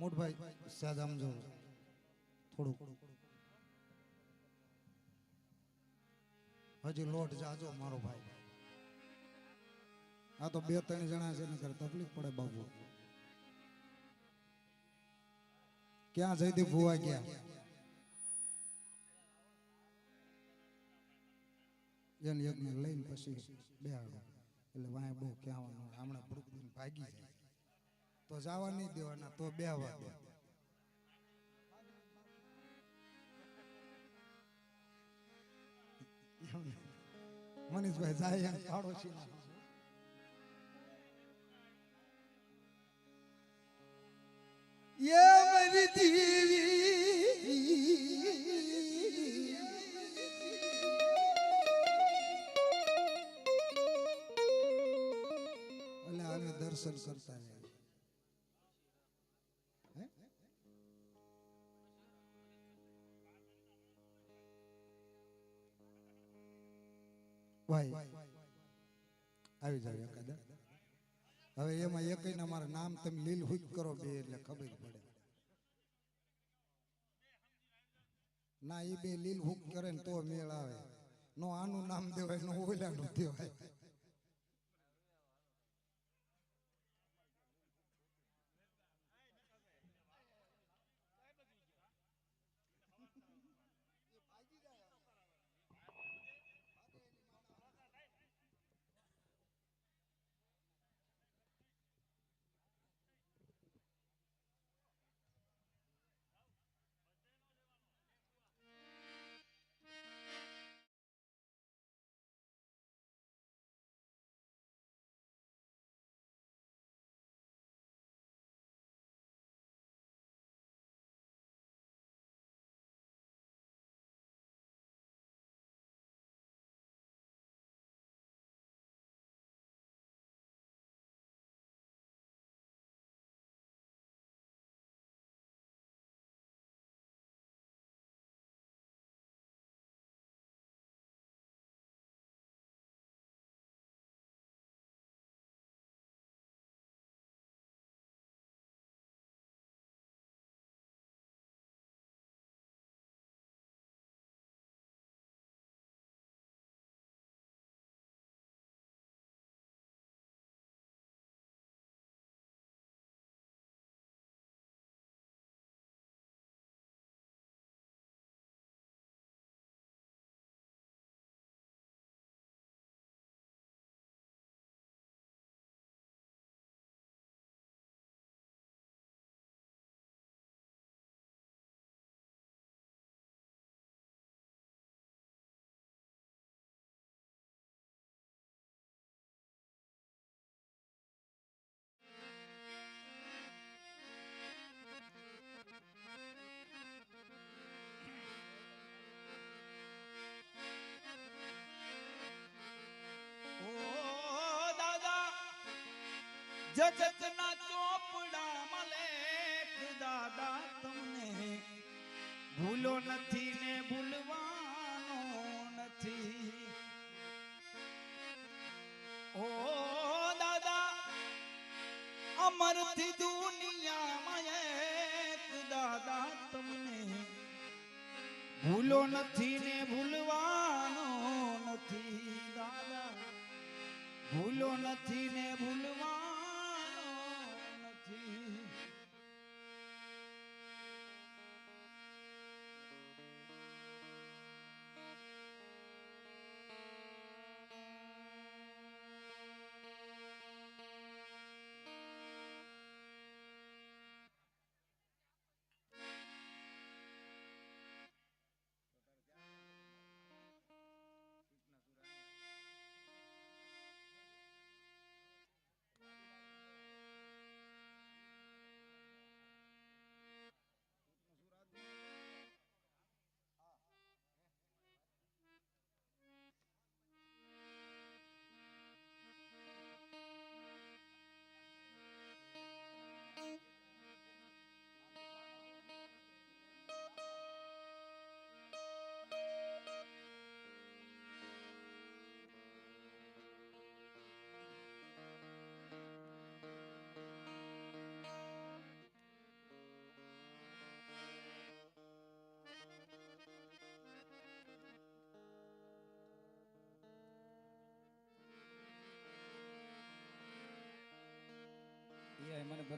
મોટભાઈ સાદામ જો. થોડું હજી લોટ જાજો મારો ભાઈ. આ તો બે, ત્રણ જણા છે ને તકલીફ પડે બાબુ ક્યાં જયદીપ ભુવા ગયા? એને યજ્ઞ લઈને પછી બે એટલે વાય બહુ કહેવાનું, હમણાં ભાગી જાય. તો જવા નહીં દેવાના તો બે આવવા દે મનીષભાઈ જાય એમ પાડોશી ये मेरी दीवी એટલે આને દર્શન કરતા ભાઈ આવી જાવ એકાદા હવે એમાં એકઈના મારા નામ તમે લીલ હુક કરો બે એટલે ખબર પડે. ના એ બે લીલ હુક કરે ને તો મેળ આવે. નો આનું નામ દેવાય, નો ઓલાનું દેવાય. જગતના ચોપડા લેખ દાદા તમને ભૂલો નથી ને ભૂલવાનો નથી. ઓ દાદા, અમરથી દુનિયામાં એક દાદા તમને ભૂલો નથી ને ભૂલવાનો નથી. દાદા, ભૂલો નથી ને ભૂલવાનો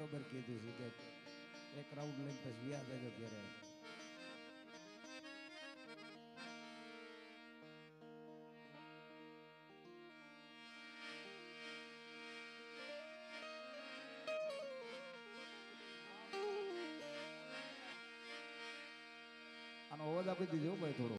બરોબર કીધું છે કે એક રાઉન્ડ લઈને પછી વ્યાજ દેજો ઘેરે આનો અવાજ આપી દીધો ભાઈ થોડો